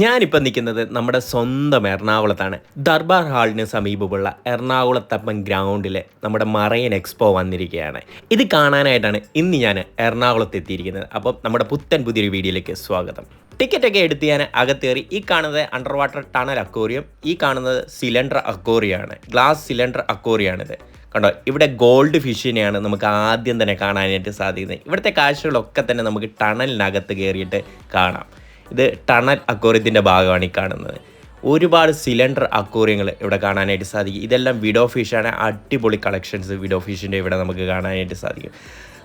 ഞാനിപ്പോൾ നിൽക്കുന്നത് നമ്മുടെ സ്വന്തം എറണാകുളത്താണ്. ദർബാർ ഹാളിന് സമീപമുള്ള എറണാകുളത്തപ്പൻ ഗ്രൗണ്ടിലെ നമ്മുടെ മറൈൻ എക്സ്പോ വന്നിരിക്കുകയാണ്. ഇത് കാണാനായിട്ടാണ് ഇന്ന് ഞാൻ എറണാകുളത്ത് എത്തിയിരിക്കുന്നത്. അപ്പം നമ്മുടെ പുത്തൻ പുതിയൊരു വീഡിയോയിലേക്ക് സ്വാഗതം. ടിക്കറ്റൊക്കെ എടുത്ത് ഞാൻ അകത്ത് കയറി ഈ കാണുന്നത് അണ്ടർ വാട്ടർ ടണൽ അക്കോറിയം ഈ കാണുന്നത് സിലിണ്ടർ അക്കോറിയാണ് ഗ്ലാസ് സിലിണ്ടർ അക്കോറിയാണിത് കണ്ടോ? ഇവിടെ ഗോൾഡ് ഫിഷിനെയാണ് നമുക്ക് ആദ്യം തന്നെ കാണാനായിട്ട് സാധിക്കുന്നത്. ഇവിടുത്തെ കാഴ്ചകളൊക്കെ തന്നെ നമുക്ക് ടണലിനകത്ത് കയറിയിട്ട് കാണാം. ഇത് ടണൽ അക്വോറിയത്തിന്റെ ഭാഗമാണ് ഈ കാണുന്നത്. ഒരുപാട് സിലിണ്ടർ അക്വോറിയങ്ങൾ ഇവിടെ കാണാനായിട്ട് സാധിക്കും. ഇതെല്ലാം വിഡോ ഫിഷാണ്. അടിപൊളി കളക്ഷൻസ് വിഡോ ഫിഷിന്റെ ഇവിടെ നമുക്ക് കാണാനായിട്ട് സാധിക്കും.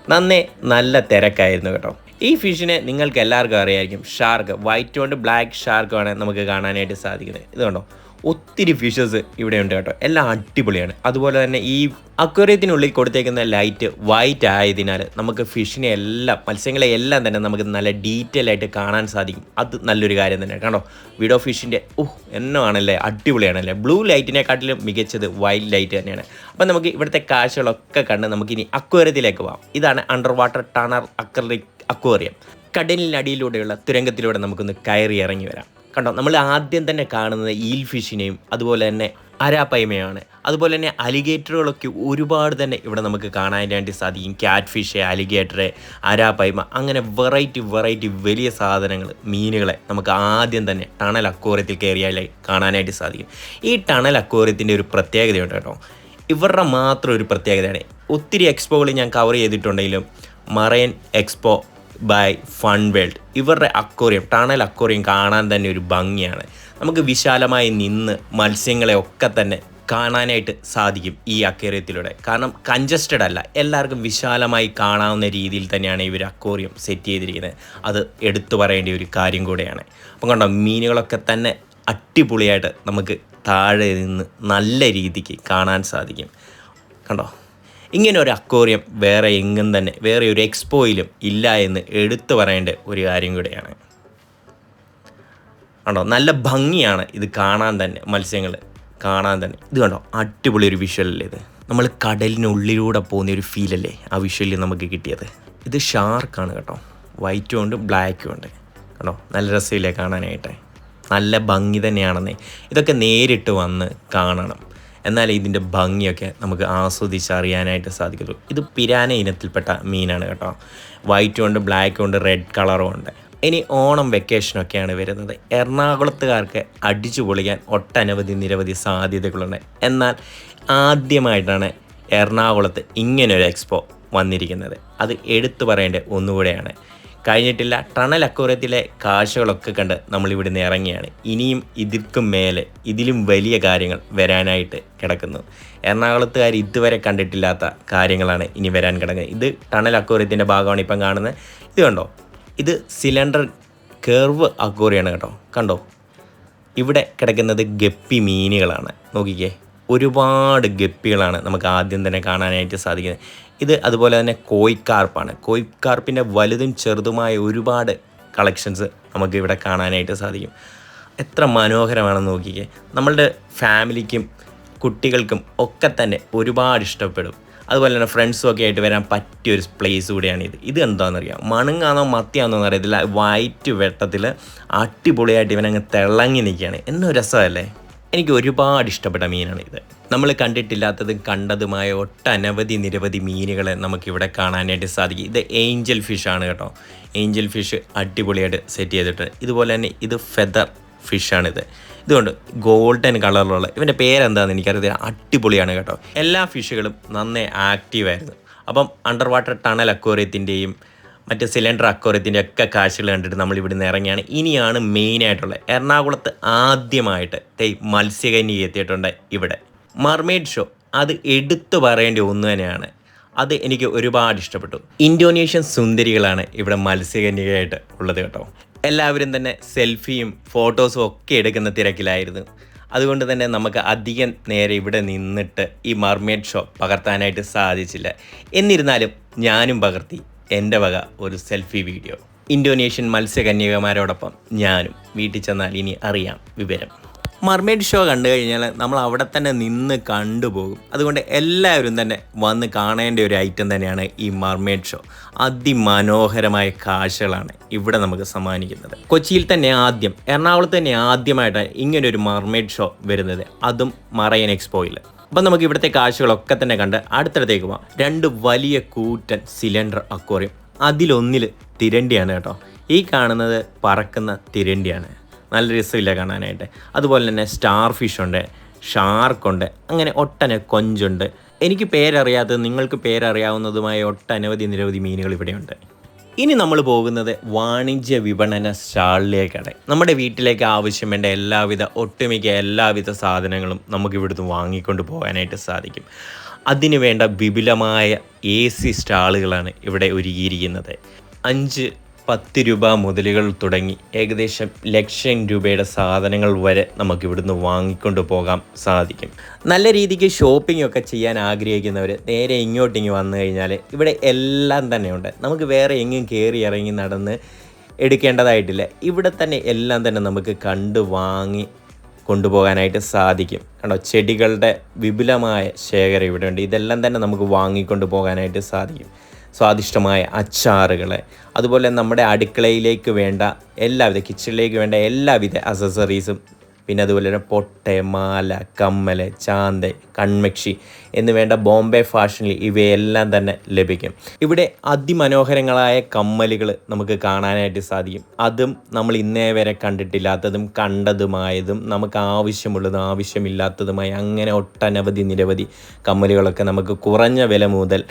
നന്നേ നല്ല തിരക്കായിരുന്നു കേട്ടോ. ഈ ഫിഷിനെ നിങ്ങൾക്ക് എല്ലാവർക്കും അറിയായിരിക്കും. ഷാർക്ക് വൈറ്റ് കൊണ്ട് ബ്ലാക്ക് ഷാർക്കാണ് നമുക്ക് കാണാനായിട്ട് സാധിക്കുന്നത്. ഇത് കണ്ടോ? ഒത്തിരി ഫിഷസ് ഇവിടെ ഉണ്ട് കേട്ടോ. എല്ലാം അടിപൊളിയാണ്. അതുപോലെ തന്നെ ഈ അക്വേറിയത്തിനുള്ളിൽ കൊടുത്തേക്കുന്ന ലൈറ്റ് വൈറ്റ് ആയതിനാൽ നമുക്ക് ഫിഷിനെ എല്ലാം മത്സ്യങ്ങളെ എല്ലാം തന്നെ നമുക്ക് നല്ല ഡീറ്റെയിൽ ആയിട്ട് കാണാൻ സാധിക്കും. അത് നല്ലൊരു കാര്യം തന്നെയാണ്. കണ്ടോ? വിഡോ ഫിഷിന്റെ ഓഹ് എന്നാണല്ലേ അടിപൊളിയാണല്ലേ? ബ്ലൂ ലൈറ്റിനെക്കാട്ടിലും മികച്ചത് വൈറ്റ് ലൈറ്റ് തന്നെയാണ്. അപ്പം നമുക്ക് ഇവിടുത്തെ കാഴ്ചകളൊക്കെ കണ്ട് നമുക്കിനി അക്വേറിയത്തിലേക്ക് പോകാം ഇതാണ് under water tunnel acrylic aquarium. കടലിനടിയിലൂടെയുള്ള തുരങ്കത്തിലൂടെ നമുക്കൊന്ന് കയറി ഇറങ്ങി വരാം. കണ്ടോ നമ്മൾ ആദ്യം തന്നെ കാണുന്നത് ഈൽ ഫിഷിനെയും അതുപോലെ തന്നെ അരാപ്പയ്മയാണ് അതുപോലെ തന്നെ അലിഗേറ്ററുകളൊക്കെ ഒരുപാട് തന്നെ ഇവിടെ നമുക്ക് കാണാനായിട്ട് സാധിക്കും. ക്യാറ്റ് ഫിഷ് അലിഗേറ്റർ അരാപ്പയ്മ അങ്ങനെ വെറൈറ്റി വെറൈറ്റി വലിയ സാധനങ്ങൾ മീനുകളെ നമുക്ക് ആദ്യം തന്നെ ടണൽ അക്വോറിയത്തിൽ കയറിയാലേ കാണാനായിട്ട് സാധിക്കും. ഈ ടണൽ അക്വോറിയത്തിന്റെ ഒരു പ്രത്യേകതയുണ്ട് കേട്ടോ. ഇവരുടെ മാത്രം ഒരു പ്രത്യേകതയാണ്. ഒത്തിരി എക്സ്പോകൾ ഞാൻ കവർ ചെയ്തിട്ടുണ്ടെങ്കിലും marine expo by fun world ഇവരുടെ അക്വറിയം ടണൽ അക്വറിയം കാണാൻ തന്നെ ഒരു ഭംഗിയാണ്. നമുക്ക് വിശാലമായി നിന്ന് മത്സ്യങ്ങളെ ഒക്കെ തന്നെ കാണാനായിട്ട് സാധിക്കും ഈ അക്വേറിയത്തിലൂടെ. കാരണം കഞ്ചസ്റ്റഡ് അല്ല എല്ലാവർക്കും വിശാലമായി കാണാവുന്ന രീതിയിൽ തന്നെയാണ് ഇവർ അക്വേറിയം സെറ്റ് ചെയ്തിരിക്കുന്നത്. അത് എടുത്തു പറയേണ്ട ഒരു കാര്യം കൂടെയാണ്. അപ്പം കണ്ടോ മീനുകളൊക്കെ തന്നെ അടിപൊളിയായിട്ട് നമുക്ക് താഴെ നിന്ന് നല്ല രീതിക്ക് കാണാൻ സാധിക്കും. കണ്ടോ? ഇങ്ങനെ ഒരു അക്വേറിയം വേറെ എങ്ങും തന്നെ വേറെ ഒരു എക്സ്പോയിലും ഇല്ല എന്ന് എടുത്തു പറയേണ്ട ഒരു കാര്യം കൂടെയാണ്. കണ്ടോ? നല്ല ഭംഗിയാണ് ഇത് കാണാൻ തന്നെ മത്സ്യങ്ങൾ കാണാൻ തന്നെ. ഇത് കണ്ടോ? അടിപൊളി ഒരു വിഷ്വലല്ലേ ഇത്. നമ്മൾ കടലിനുള്ളിലൂടെ പോകുന്ന ഒരു ഫീൽ അല്ലേ ആ വിഷ്വലിൽ നമുക്ക് കിട്ടിയത്. ഇത് ഷാർക്കാണ് കേട്ടോ. വൈറ്റും ഉണ്ട് ബ്ലാക്കും ഉണ്ട്. കണ്ടോ? നല്ല രസമില്ലേ കാണാനായിട്ട്. നല്ല ഭംഗി തന്നെയാണെന്നേ. ഇതൊക്കെ നേരിട്ട് വന്ന് കാണണം. എന്നാൽ ഇതിന്റെ ഭംഗിയൊക്കെ നമുക്ക് ആസ്വദിച്ചറിയാനായിട്ട് സാധിക്കത്തുള്ളൂ ഇത് പിരാന ഇനത്തിൽപ്പെട്ട മീനാണ് കേട്ടോ. വൈറ്റും ഉണ്ട് ബ്ലാക്കും ഉണ്ട് റെഡ് കളറും ഉണ്ട്. ഇനി ഓണം വെക്കേഷനൊക്കെയാണ് വരുന്നത്. എറണാകുളത്തുകാർക്ക് അടിച്ചു പൊളിക്കാൻ ഒട്ടനവധി നിരവധി സാധ്യതകളുണ്ട്. എന്നാൽ ആദ്യമായിട്ടാണ് എറണാകുളത്ത് ഇങ്ങനൊരു എക്സ്പോ വന്നിരിക്കുന്നത്. അത് എടുത്തു പറയേണ്ട ഒന്നുകൂടെയാണ്. കഴിഞ്ഞിട്ടില്ല. ടണൽ അക്കൂറത്തിലെ കാഴ്ചകളൊക്കെ കണ്ട് നമ്മൾ ഇവിടുന്ന് ഇറങ്ങിയാണ്. ഇനിയും ഇതിൽക്കും മേലെ ഇതിലും വലിയ കാര്യങ്ങൾ വരാനായിട്ട് കിടക്കുന്നു. എറണാകുളത്തുകാർ ഇതുവരെ കണ്ടിട്ടില്ലാത്ത കാര്യങ്ങളാണ് ഇനി വരാൻ കിടക്കുന്നത്. ഇത് ടണൽ അക്കൂറത്തിന്റെ ഭാഗമാണ് ഇപ്പം കാണുന്നത്. ഇത് കണ്ടോ? ഇത് സിലിണ്ടർ കർവ് അക്കൂറിയാണ് കേട്ടോ. കണ്ടോ? ഇവിടെ കിടക്കുന്നത് ഗപ്പി മീനുകളാണ്. നോക്കിക്കേ. ഒരുപാട് ഗപ്പികളാണ് നമുക്ക് ആദ്യം തന്നെ കാണാനായിട്ട് സാധിക്കുന്നത്. ഇത് അതുപോലെ തന്നെ കോയിക്കാർപ്പാണ്. കോയിക്കാർപ്പിന്റെ വലുതും ചെറുതുമായ ഒരുപാട് കളക്ഷൻസ് നമുക്ക് ഇവിടെ കാണാനായിട്ട് സാധിക്കും. എത്ര മനോഹരമാണെന്ന് നോക്കിക്കേ. നമ്മളുടെ ഫാമിലിക്കും കുട്ടികൾക്കും ഒക്കെ തന്നെ ഒരുപാട് ഇഷ്ടപ്പെടും. അതുപോലെ തന്നെ ഫ്രണ്ട്സും ഒക്കെ ആയിട്ട് വരാൻ പറ്റിയ ഒരു പ്ലേസ് കൂടിയാണ് ഇത്. ഇത് എന്താണെന്നറിയാം മണുങ്ങാണോ മത്തിയാണോ അറിയത്തില്ല വൈറ്റ് വെട്ടത്തിൽ അടിപൊളിയായിട്ട് ഇവനങ്ങ് തിളങ്ങി നിൽക്കുകയാണ്. എന്നൊരു രസമല്ലേ? എനിക്ക് ഒരുപാട് ഇഷ്ടപ്പെട്ട മീനാണ് ഇത്. നമ്മൾ കണ്ടിട്ടില്ലാത്തതും കണ്ടതുമായ ഒട്ടനവധി നിരവധി മീനുകളെ നമുക്കിവിടെ കാണാനായിട്ട് സാധിക്കും. ഇത് ഏഞ്ചൽ ഫിഷാണ് കേട്ടോ. ഏഞ്ചൽ ഫിഷ് അടിപൊളിയായിട്ട് സെറ്റ് ചെയ്തിട്ടുണ്ട് ഇതുപോലെ തന്നെ ഇത് ഫെദർ ഫിഷാണിത് ഇതുകൊണ്ട് ഗോൾഡൻ കളറിലുള്ള ഇവന്റെ പേരെന്താണെന്ന് എനിക്കറിയാം അടിപൊളിയാണ് കേട്ടോ. എല്ലാ ഫിഷുകളും നന്നേ ആക്റ്റീവായിരുന്നു. അപ്പം അണ്ടർ വാട്ടർ ടണൽ അക്വേറിയത്തിന്റെയും മറ്റ് സിലിണ്ടർ അക്കോറിയത്തിന്റെ ഒക്കെ കാഴ്ചകൾ കണ്ടിട്ട് നമ്മൾ ഇവിടുന്ന് ഇറങ്ങിയാണ്. ഇനിയാണ് മെയിനായിട്ടുള്ളത് എറണാകുളത്ത് ആദ്യമായിട്ട് തൈ മത്സ്യകന്യ എത്തിയിട്ടുണ്ട് ഇവിടെ. മർമെയ്ഡ് ഷോ അത് എടുത്തു പറയേണ്ട ഒന്ന് തന്നെയാണ്. അത് എനിക്ക് ഒരുപാട് ഇഷ്ടപ്പെട്ടു. ഇൻഡോനേഷ്യൻ സുന്ദരികളാണ് ഇവിടെ മത്സ്യകന്യകയായിട്ട് ഉള്ളത് കേട്ടോ. എല്ലാവരും തന്നെ സെൽഫിയും ഫോട്ടോസും ഒക്കെ എടുക്കുന്ന തിരക്കിലായിരുന്നു. അതുകൊണ്ട് തന്നെ നമുക്ക് അധികം നേരെ ഇവിടെ നിന്നിട്ട് ഈ മർമേഡ് ഷോ പകർത്താനായിട്ട് സാധിച്ചില്ല. എന്നിരുന്നാലും ഞാനും പകർത്തി. എന്റെ വക ഒരു സെൽഫി വീഡിയോ. ഇന്തോനേഷ്യൻ മത്സ്യകന്യകമാരോടൊപ്പം ഞാനും വീട്ടിൽ ചെന്നാൽ ഇനി അറിയാം വിവരം. മർമെയ്ഡ് ഷോ കണ്ടു കഴിഞ്ഞാൽ നമ്മൾ അവിടെ തന്നെ നിന്ന് കണ്ടുപോകും. അതുകൊണ്ട് എല്ലാവരും തന്നെ വന്ന് കാണേണ്ട ഒരു ഐറ്റം തന്നെയാണ് ഈ മർമെയ്ഡ് ഷോ. അതിമനോഹരമായ കാഴ്ചകളാണ് ഇവിടെ നമുക്ക് സമ്മാനിക്കുന്നത്. കൊച്ചിയിൽ തന്നെ ആദ്യം എറണാകുളത്ത് തന്നെ ആദ്യമായിട്ടാണ് ഇങ്ങനെ ഒരു മർമെയ്ഡ് ഷോ വരുന്നത്. അതും മറയൻ എക്സ്പോയിൽ. അപ്പം നമുക്ക് ഇവിടുത്തെ കാഴ്ചകളൊക്കെ തന്നെ കണ്ട് അടുത്തടുത്തേക്ക് പോവാം. രണ്ട് വലിയ കൂറ്റൻ സിലിണ്ടർ അക്വറിയം. അതിലൊന്നിൽ തിരണ്ടിയാണ് കേട്ടോ. ഈ കാണുന്നത് പറക്കുന്ന തിരണ്ടിയാണ്. നല്ല രസമില്ല കാണാനായിട്ട്. അതുപോലെ തന്നെ സ്റ്റാർ ഫിഷ് ഉണ്ട് ഷാർക്കുണ്ട് അങ്ങനെ ഒട്ടന കൊഞ്ചുണ്ട്. എനിക്ക് പേരറിയാത്തത് നിങ്ങൾക്ക് പേരറിയാവുന്നതുമായ ഒട്ടനവധി നിരവധി മീനുകൾ ഇവിടെയുണ്ട്. ഇനി നമ്മൾ പോകുന്നത് വാണിജ്യ വിപണന സ്റ്റാളിലേക്കാണ്. നമ്മുടെ വീട്ടിലേക്ക് ആവശ്യം വേണ്ട എല്ലാവിധ ഒട്ടുമിക്ക എല്ലാവിധ സാധനങ്ങളും നമുക്ക് ഇവിടുന്ന് വാങ്ങിക്കൊണ്ട് പോകാനായിട്ട് സാധിക്കും. അതിന് വേണ്ട വിപുലമായ എ സി സ്റ്റാളുകളാണ് ഇവിടെ ഒരുക്കിയിരിക്കുന്നത്. അഞ്ച് പത്ത് രൂപ മുതലുകൾ തുടങ്ങി. ഏകദേശം ലക്ഷം രൂപയുടെ സാധനങ്ങൾ വരെ നമുക്ക് ഇവിടുന്ന് വാങ്ങിക്കൊണ്ട് പോകാൻ സാധിക്കും. നല്ല രീതിക്ക് ഷോപ്പിംഗ് ഒക്കെ ചെയ്യാൻ ആഗ്രഹിക്കുന്നവർ നേരെ ഇങ്ങോട്ടിങ്ങ് വന്നു കഴിഞ്ഞാൽ ഇവിടെ എല്ലാം തന്നെയുണ്ട്. നമുക്ക് വേറെ എങ്ങും കയറി ഇറങ്ങി നടന്ന് എടുക്കേണ്ടതായിട്ടില്ല. ഇവിടെ തന്നെ എല്ലാം തന്നെ നമുക്ക് കണ്ടു വാങ്ങി കൊണ്ടുപോകാനായിട്ട് സാധിക്കും. കണ്ടോ? ചെടികളുടെ വിപുലമായ ശേഖരം ഇവിടെയുണ്ട്. ഇതെല്ലാം തന്നെ നമുക്ക് വാങ്ങിക്കൊണ്ട് പോകാനായിട്ട് സാധിക്കും. സ്വാദിഷ്ടമായ അച്ചാറുകൾ അതുപോലെ നമ്മുടെ അടുക്കളയിലേക്ക് വേണ്ട എല്ലാവിധ കിച്ചണിലേക്ക് വേണ്ട എല്ലാവിധ അസസറീസും പിന്നെ അതുപോലെ തന്നെ പൊട്ടെ മാല കമ്മൽ ചാന്ത് കൺമക്ഷി എന്ന് വേണ്ട ബോംബെ ഫാഷനിൽ ഇവയെല്ലാം തന്നെ ലഭിക്കും. ഇവിടെ അതിമനോഹരങ്ങളായ കമ്മലുകൾ നമുക്ക് കാണാനായിട്ട് സാധിക്കും. അതും നമ്മൾ ഇന്നേ വരെ കണ്ടിട്ടില്ലാത്തതും കണ്ടതുമായതും നമുക്ക് ആവശ്യമുള്ളതും ആവശ്യമില്ലാത്തതുമായ അങ്ങനെ ഒട്ടനവധി നിരവധി കമ്മലുകളൊക്കെ നമുക്ക് കുറഞ്ഞ വില മുതൽ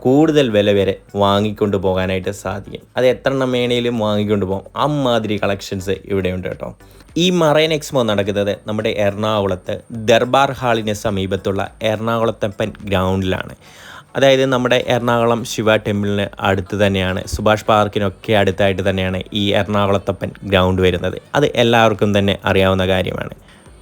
കൂടുതൽ വില വരെ വാങ്ങിക്കൊണ്ട് പോകാനായിട്ട് സാധിക്കും. അത് എത്ര എണ്ണം വേണേലും വാങ്ങിക്കൊണ്ട് പോകും അമ്മാതിരി കളക്ഷൻസ് ഇവിടെയുണ്ട് കേട്ടോ. ഈ മറൈൻ എക്സ്പോ നടക്കുന്നത് നമ്മുടെ എറണാകുളത്ത് ദർബാർ ഹാളിന് സമീപത്തുള്ള എറണാകുളത്തപ്പൻ ഗ്രൗണ്ടിലാണ്. അതായത് നമ്മുടെ എറണാകുളം ശിവ ടെമ്പിളിന് അടുത്ത് തന്നെയാണ്. സുഭാഷ് പാർക്കിനൊക്കെ അടുത്തായിട്ട് തന്നെയാണ് ഈ എറണാകുളത്തപ്പൻ ഗ്രൗണ്ട് വരുന്നത്. അത് എല്ലാവർക്കും തന്നെ അറിയാവുന്ന കാര്യമാണ്.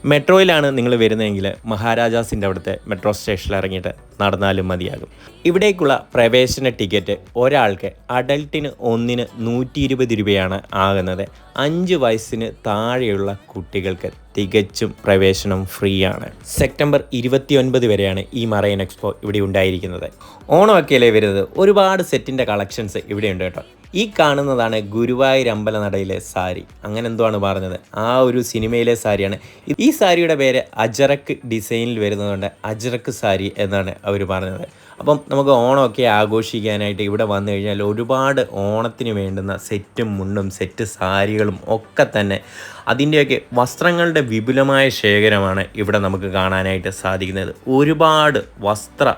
മെട്രോയിലാണ് നിങ്ങൾ വരുന്നതെങ്കിൽ മഹാരാജാസിന്റെ അവിടുത്തെ മെട്രോ സ്റ്റേഷനിൽ ഇറങ്ങിയിട്ട് നടന്നാലും മതിയാകും. ഇവിടേക്കുള്ള പ്രവേശന ടിക്കറ്റ് ഒരാൾക്ക് അഡൽട്ടിന് ഒന്നിന് നൂറ്റി ഇരുപത് രൂപയാണ് ആകുന്നത്. അഞ്ച് വയസ്സിന് താഴെയുള്ള കുട്ടികൾക്ക് തികച്ചും പ്രവേശനം ഫ്രീ ആണ് സെപ്റ്റംബർ ഇരുപത്തിയൊൻപത് വരെയാണ് ഈ മറൈൻ എക്സ്പോ ഇവിടെ ഉണ്ടായിരിക്കുന്നത്. ഓണമൊക്കെയല്ലേ വരുന്നത്? ഒരുപാട് സെറ്റിന്റെ കളക്ഷൻസ് ഇവിടെ ഉണ്ട് കേട്ടോ. ഈ കാണുന്നതാണ് ഗുരുവായൂർ അമ്പലനടയിലെ സാരി. അങ്ങനെ എന്തുവാണ് പറഞ്ഞത്? ആ ഒരു സിനിമയിലെ സാരിയാണ്. ഈ സാരിയുടെ പേര് അജറക്ക് ഡിസൈനിൽ വരുന്നതുകൊണ്ട് അജറക്ക് സാരി എന്നാണ് അവർ പറഞ്ഞത്. അപ്പം നമുക്ക് ഓണമൊക്കെ ആഘോഷിക്കാനായിട്ട് ഇവിടെ വന്നു കഴിഞ്ഞാൽ ഒരുപാട് ഓണത്തിന് വേണ്ടുന്ന സെറ്റും മുണ്ടും സെറ്റ് സാരികളും ഒക്കെ തന്നെ അതിന്റെയൊക്കെ വസ്ത്രങ്ങളുടെ വിപുലമായ ശേഖരമാണ് ഇവിടെ നമുക്ക് കാണാനായിട്ട് സാധിക്കുന്നത്. ഒരുപാട് വസ്ത്ര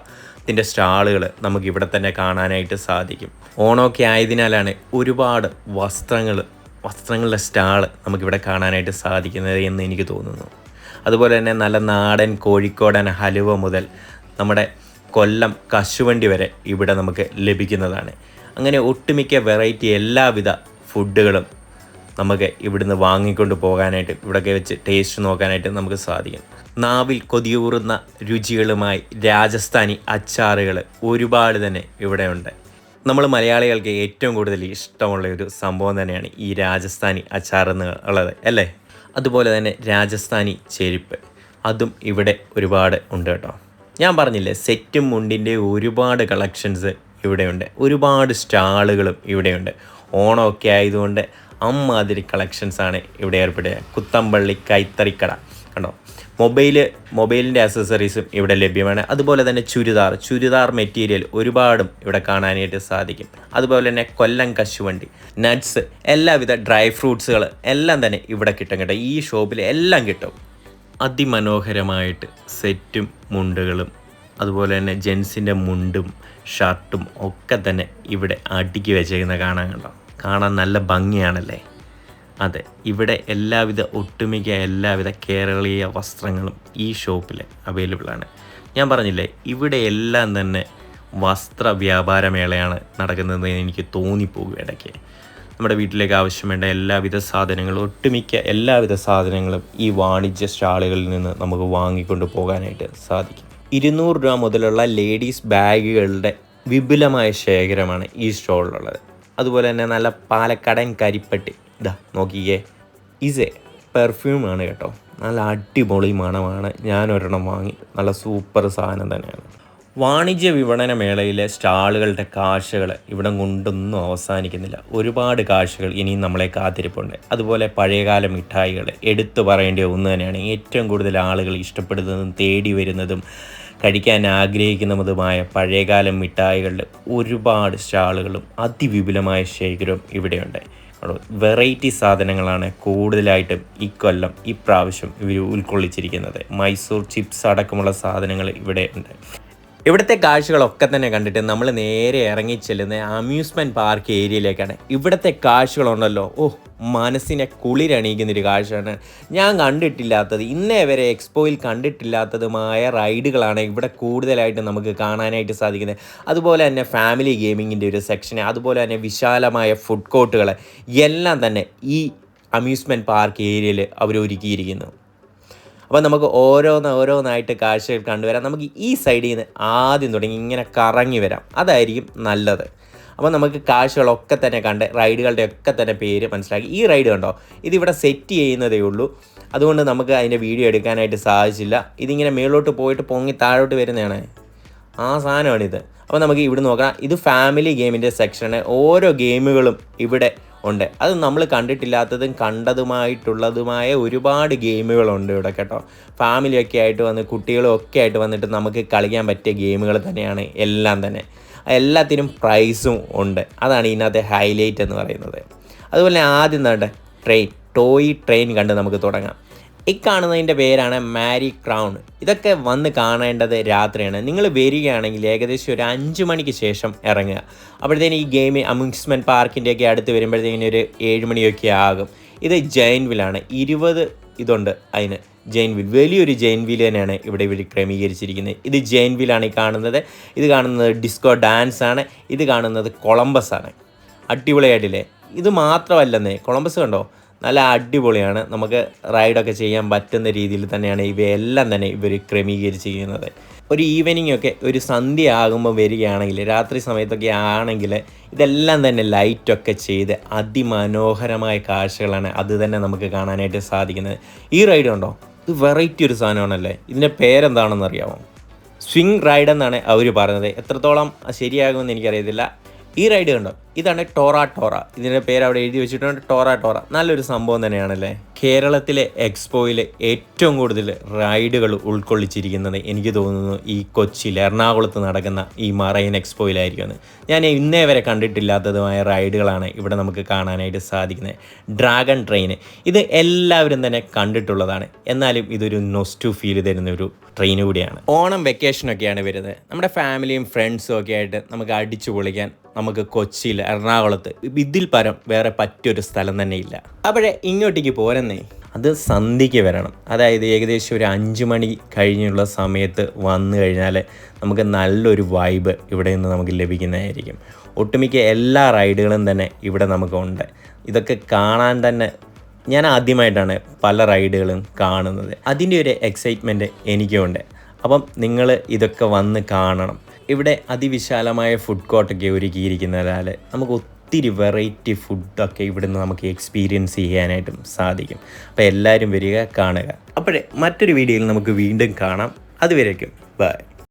ത്തിന്റെ സ്റ്റാളുകൾ നമുക്ക് ഇവിടെ തന്നെ കാണാനായിട്ട് സാധിക്കും. ഓണമൊക്കെ ആയതിനാലാണ് ഒരുപാട് വസ്ത്രങ്ങൾ വസ്ത്രങ്ങളുടെ സ്റ്റാൾ നമുക്കിവിടെ കാണാനായിട്ട് സാധിക്കുന്നത് എന്ന് എനിക്ക് തോന്നുന്നു. അതുപോലെ തന്നെ നല്ല നാടൻ കോഴിക്കോടൻ ഹലുവ മുതൽ നമ്മുടെ കൊല്ലം കശുവണ്ടി വരെ ഇവിടെ നമുക്ക് ലഭിക്കുന്നതാണ്. അങ്ങനെ ഒട്ടുമിക്ക വെറൈറ്റി എല്ലാവിധ ഫുഡുകളും നമുക്ക് ഇവിടുന്ന് വാങ്ങിക്കൊണ്ട് പോകാനായിട്ട് ഇവിടെയൊക്കെ വെച്ച് ടേസ്റ്റ് നോക്കാനായിട്ട് നമുക്ക് സാധിക്കും. നാവിൽ കൊതിയൂറുന്ന രുചികളുമായി രാജസ്ഥാനി അച്ചാറുകൾ ഒരുപാട് തന്നെ ഇവിടെയുണ്ട്. നമ്മൾ മലയാളികൾക്ക് ഏറ്റവും കൂടുതൽ ഇഷ്ടമുള്ള ഒരു സംഭവം തന്നെയാണ് ഈ രാജസ്ഥാനി അച്ചാർ എന്നുള്ളത് അല്ലേ? അതുപോലെ തന്നെ രാജസ്ഥാനി ചെരുപ്പ്. അതും ഇവിടെ ഒരുപാട് ഉണ്ട് കേട്ടോ. ഞാൻ പറഞ്ഞില്ലേ സെറ്റും മുണ്ടിന്റെ ഒരുപാട് കളക്ഷൻസ് ഇവിടെയുണ്ട്. ഒരുപാട് സ്റ്റാളുകളും ഇവിടെയുണ്ട്. ഓണമൊക്കെ ആയതുകൊണ്ട് അമ്മാതിരി കളക്ഷൻസാണ് ഇവിടെ ഏർപ്പെടുക. കുത്തമ്പള്ളി കൈത്തറിക്കട കണ്ടോ? മൊബൈൽ മൊബൈലിന്റെ ആക്സസറീസും ഇവിടെ ലഭ്യമാണ്. അതുപോലെ തന്നെ ചുരിദാർ ചുരിദാർ മെറ്റീരിയൽ ഒരുപാടും ഇവിടെ കാണാനായിട്ട് സാധിക്കും. അതുപോലെ തന്നെ കൊല്ലം കശുവണ്ടി നട്ട്സ് എല്ലാവിധ ഡ്രൈ ഫ്രൂട്ട്സുകൾ എല്ലാം തന്നെ ഇവിടെ കിട്ടും കേട്ടോ. ഈ ഷോപ്പിൽ എല്ലാം കിട്ടും. അതിമനോഹരമായിട്ട് സെറ്റും മുണ്ടുകളും അതുപോലെ തന്നെ ജെൻസിന്റെ മുണ്ടും ഷർട്ടും ഒക്കെ തന്നെ ഇവിടെ അടുക്കി വെച്ചേക്കുന്ന കാണാൻ കണ്ടോ? കാണാൻ നല്ല ഭംഗിയാണല്ലേ? അതെ ഇവിടെ എല്ലാവിധ ഒട്ടുമിക്ക എല്ലാവിധ കേരളീയ വസ്ത്രങ്ങളും ഈ ഷോപ്പിൽ അവൈലബിൾ ആണ്. ഞാൻ പറഞ്ഞില്ലേ ഇവിടെ എല്ലാം തന്നെ വസ്ത്ര വ്യാപാര മേളയാണ് നടക്കുന്നതെന്ന് എനിക്ക് തോന്നിപ്പോകും ഇടയ്ക്ക്. നമ്മുടെ വീട്ടിലേക്ക് ആവശ്യം വേണ്ട എല്ലാവിധ സാധനങ്ങളും ഒട്ടുമിക്ക എല്ലാവിധ സാധനങ്ങളും ഈ വാണിജ്യ സ്റ്റാളുകളിൽ നിന്ന് നമുക്ക് വാങ്ങിക്കൊണ്ട് പോകാനായിട്ട് സാധിക്കും. ഇരുന്നൂറ് രൂപ മുതലുള്ള ലേഡീസ് ബാഗുകളുടെ വിപുലമായ ശേഖരമാണ് ഈ സ്റ്റോളിലുള്ളത്. അതുപോലെ തന്നെ നല്ല പാലക്കടൻ കരിപ്പട്ടി. ഇതാ നോക്കിക്കേ. ഇസേ പെർഫ്യൂമാണ് കേട്ടോ. നല്ല അടിപൊളി മണമാണ്. ഞാൻ ഒരെണ്ണം വാങ്ങി. നല്ല സൂപ്പർ സാധനം തന്നെയാണ്. വാണിജ്യ വിപണന മേളയിലെ സ്റ്റാളുകളുടെ കാഴ്ചകൾ ഇവിടെ കൊണ്ടൊന്നും അവസാനിക്കുന്നില്ല. ഒരുപാട് കാഴ്ചകൾ ഇനിയും നമ്മളെ കാത്തിരിപ്പുണ്ട്. അതുപോലെ പഴയകാല മിഠായികൾ എടുത്തു പറയേണ്ട ഒന്ന് തന്നെയാണ്. ഏറ്റവും കൂടുതൽ ആളുകൾ ഇഷ്ടപ്പെടുന്നതും തേടി വരുന്നതും കഴിക്കാൻ ആഗ്രഹിക്കുന്നതുമായ പഴയകാല മിഠായികളുടെ ഒരുപാട് സ്റ്റാളുകളും അതിവിപുലമായ ശേഖരവും ഇവിടെയുണ്ട്. വെറൈറ്റി സാധനങ്ങളാണ് കൂടുതലായിട്ടും ഇക്കൊല്ലം ഇപ്രാവശ്യം ഇവർ ഉൾക്കൊള്ളിച്ചിരിക്കുന്നത്. മൈസൂർ ചിപ്സ് അടക്കമുള്ള സാധനങ്ങൾ ഇവിടെ ഉണ്ട്. ഇവിടുത്തെ കാഴ്ചകളൊക്കെ തന്നെ കണ്ടിട്ട് നമ്മൾ നേരെ ഇറങ്ങി ചെല്ലുന്ന അമ്യൂസ്മെന്റ് പാർക്ക് ഏരിയയിലേക്കാണ് ഇവിടുത്തെ കാഴ്ചകളുണ്ടല്ലോ. ഓ മനസ്സിനെ കുളിരണിയിക്കുന്നൊരു കാഴ്ചയാണ്. ഞാൻ കണ്ടിട്ടില്ലാത്തത് ഇന്നേ വരെ എക്സ്പോയിൽ കണ്ടിട്ടില്ലാത്തതുമായ റൈഡുകളാണ് ഇവിടെ കൂടുതലായിട്ട് നമുക്ക് കാണാനായിട്ട് സാധിക്കുന്നത്. അതുപോലെ തന്നെ ഫാമിലി ഗെയിമിങ്ങിന്റെ ഒരു സെക്ഷൻ അതുപോലെ തന്നെ വിശാലമായ ഫുഡ് കോർട്ടുകൾ എല്ലാം തന്നെ ഈ അമ്യൂസ്മെന്റ് പാർക്ക് ഏരിയയിൽ അവർ ഒരുക്കിയിരിക്കുന്നു അപ്പോൾ നമുക്ക് ഓരോന്ന് ഓരോന്നായിട്ട് കാഴ്ചകൾ കണ്ടുവരാം. നമുക്ക് ഈ സൈഡിൽ നിന്ന് ആദ്യം തുടങ്ങി ഇങ്ങനെ കറങ്ങി വരാം. അതായിരിക്കും നല്ലത്. അപ്പോൾ നമുക്ക് കാഴ്ചകളൊക്കെ തന്നെ കണ്ട് റൈഡുകളുടെ ഒക്കെ തന്നെ പേര് മനസ്സിലാക്കി. ഈ റൈഡ് കണ്ടോ? ഇതിവിടെ സെറ്റ് ചെയ്യുന്നതേ ഉള്ളൂ. അതുകൊണ്ട് നമുക്ക് അതിന്റെ വീഡിയോ എടുക്കാനായിട്ട് സാധിച്ചില്ല. ഇതിങ്ങനെ മേളോട്ട് പോയിട്ട് പൊങ്ങി താഴോട്ട് വരുന്നതാണ്. ആ സാധനമാണിത്. അപ്പോൾ നമുക്ക് ഇവിടെ നോക്കാം. ഇത് ഫാമിലി ഗെയിമിന്റെ സെക്ഷനാണ് ഓരോ ഗെയിമുകളും ഇവിടെ ഉണ്ട്. അത് നമ്മൾ കണ്ടിട്ടില്ലാത്തതും കണ്ടതുമായിട്ടുള്ളതുമായ ഒരുപാട് ഗെയിമുകളുണ്ട് ഇവിടെ കേട്ടോ. ഫാമിലിയൊക്കെ ആയിട്ട് വന്ന് കുട്ടികളും ഒക്കെ ആയിട്ട് വന്നിട്ട് നമുക്ക് കളിക്കാൻ പറ്റിയ ഗെയിമുകൾ തന്നെയാണ് എല്ലാം തന്നെ. എല്ലാത്തിനും പ്രൈസും ഉണ്ട്. അതാണ് ഇതിനകത്തെ ഹൈലൈറ്റ് എന്ന് പറയുന്നത്. അതുപോലെ ആദ്യം എന്താണ്ട് ട്രെയിൻ ടോയ് ട്രെയിൻ കണ്ട് നമുക്ക് തുടങ്ങാം. ഈ കാണുന്നതിന്റെ പേരാണ് മാരി ക്രൗൺ. ഇതൊക്കെ വന്ന് കാണേണ്ടത് രാത്രിയാണ്. നിങ്ങൾ വരികയാണെങ്കിൽ ഏകദേശം ഒരു അഞ്ച് മണിക്ക് ശേഷം ഇറങ്ങുക. അപ്പോഴത്തേന് ഈ ഗെയിം അമ്യൂസ്മെന്റ് പാർക്കിന്റെയൊക്കെ അടുത്ത് വരുമ്പോഴത്തേക്കിന് ഒരു ഏഴ് മണിയൊക്കെ ആകും. ഇത് ജൈൻവിലാണ് ഇരുപത് ഇതുണ്ട് അതിന്. ജൈൻവിൽ വലിയൊരു ജൈൻവിൽ തന്നെയാണ് ഇവിടെ ഇവർ ക്രമീകരിച്ചിരിക്കുന്നത്. ഇത് ജൈൻവിലാണ് ഈ കാണുന്നത്. ഇത് കാണുന്നത് ഡിസ്കോ ഡാൻസ് ആണ്. ഇത് കാണുന്നത് കൊളംബസ് ആണ് അടിപൊളിയായിട്ടില്ലേ? ഇത് മാത്രമല്ലെന്നേ കൊളംബസ് കണ്ടോ? നല്ല അടിപൊളിയാണ്. നമുക്ക് റൈഡൊക്കെ ചെയ്യാൻ പറ്റുന്ന രീതിയിൽ തന്നെയാണ് ഇവയെല്ലാം തന്നെ ഇവർ ക്രമീകരിച്ചിരിക്കുന്നത്. ഒരു ഈവനിങ് ഒക്കെ ഒരു സന്ധ്യ ആകുമ്പോൾ വരികയാണെങ്കിൽ രാത്രി സമയത്തൊക്കെ ആണെങ്കിൽ ഇതെല്ലാം തന്നെ ലൈറ്റൊക്കെ ചെയ്ത് അതിമനോഹരമായ കാഴ്ചകളാണ് അത് തന്നെ നമുക്ക് കാണാനായിട്ട് സാധിക്കുന്നത്. ഈ റൈഡ് ഉണ്ടോ? ഇത് വെറൈറ്റി ഒരു സാധനമാണല്ലേ? ഇതിന്റെ പേരെന്താണെന്ന് അറിയാമോ സ്വിംഗ് റൈഡ് എന്നാണ് അവർ പറഞ്ഞത് എത്രത്തോളം ശരിയാകുമെന്ന് എനിക്കറിയത്തില്ല. ഈ റൈഡ് കണ്ടോ? ഇതാണ് ടോറ ടോറ ഇതിന്റെ പേര് അവിടെ എഴുതി വെച്ചിട്ടുണ്ട് ടോറ ടോറ നല്ലൊരു സംഭവം തന്നെയാണല്ലേ? കേരളത്തിലെ എക്സ്പോയിൽ ഏറ്റവും കൂടുതൽ റൈഡുകൾ ഉൾക്കൊള്ളിച്ചിരിക്കുന്നത് എനിക്ക് തോന്നുന്നു ഈ കൊച്ചിയിൽ എറണാകുളത്ത് നടക്കുന്ന ഈ മറൈൻ എക്സ്പോയിലായിരിക്കും ഞാൻ ഇന്നേ വരെ കണ്ടിട്ടില്ലാത്തതുമായ റൈഡുകളാണ് ഇവിടെ നമുക്ക് കാണാനായിട്ട് സാധിക്കുന്നത്. Dragon train. ഇത് എല്ലാവരും തന്നെ കണ്ടിട്ടുള്ളതാണ്. എന്നാലും ഇതൊരു നൊസ്റ്റു ഫീൽ തരുന്ന ഒരു ട്രെയിൻ കൂടിയാണ്. ഓണം വെക്കേഷനൊക്കെയാണ് വരുന്നത്. നമ്മുടെ ഫാമിലിയും ഫ്രണ്ട്സും ഒക്കെ ആയിട്ട് നമുക്ക് അടിച്ചു പൊളിക്കാൻ നമുക്ക് കൊച്ചിയിൽ എറണാകുളത്ത് ഇതിൽ പരം വേറെ പറ്റിയൊരു സ്ഥലം തന്നെ ഇല്ല. അപ്പോഴേ ഇങ്ങോട്ടേക്ക് പോരെന്നേ അത് സന്ധ്യയ്ക്ക് വരണം. അതായത് ഏകദേശം ഒരു അഞ്ച് മണി കഴിഞ്ഞുള്ള സമയത്ത് വന്നു കഴിഞ്ഞാൽ നമുക്ക് നല്ലൊരു വൈബ് ഇവിടെ നിന്ന് നമുക്ക് ലഭിക്കുന്നതായിരിക്കും. ഒട്ടുമിക്ക എല്ലാ റൈഡുകളും തന്നെ ഇവിടെ നമുക്കുണ്ട് ഇതൊക്കെ കാണാൻ തന്നെ ഞാൻ ആദ്യമായിട്ടാണ് പല റൈഡുകളും കാണുന്നത്. അതിന്റെ ഒരു എക്സൈറ്റ്മെന്റ് എനിക്കുമുണ്ട് അപ്പം നിങ്ങൾ ഇതൊക്കെ വന്ന് കാണണം. ഇവിടെ അതിവിശാലമായ ഫുഡ് കോർട്ടൊക്കെ ഒരുക്കിയിരിക്കുന്നതിനാൽ നമുക്ക് ഒത്തിരി വെറൈറ്റി ഫുഡൊക്കെ ഇവിടുന്ന് നമുക്ക് എക്സ്പീരിയൻസ് ചെയ്യാനായിട്ടും സാധിക്കും. അപ്പോൾ എല്ലാവരും വരിക കാണുക. അപ്പോഴേ മറ്റൊരു വീഡിയോയിൽ നമുക്ക് വീണ്ടും കാണാം. അതുവരേക്കും ബൈ